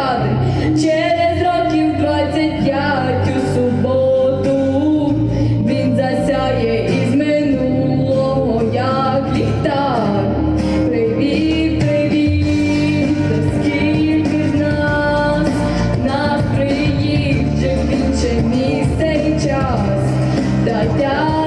ради через років двадцять п'ять у суботу він засяє із минулого, як ліхтар. Привіт, привіт, скільки ж нас, нас приїжджав більше місце і час. Та я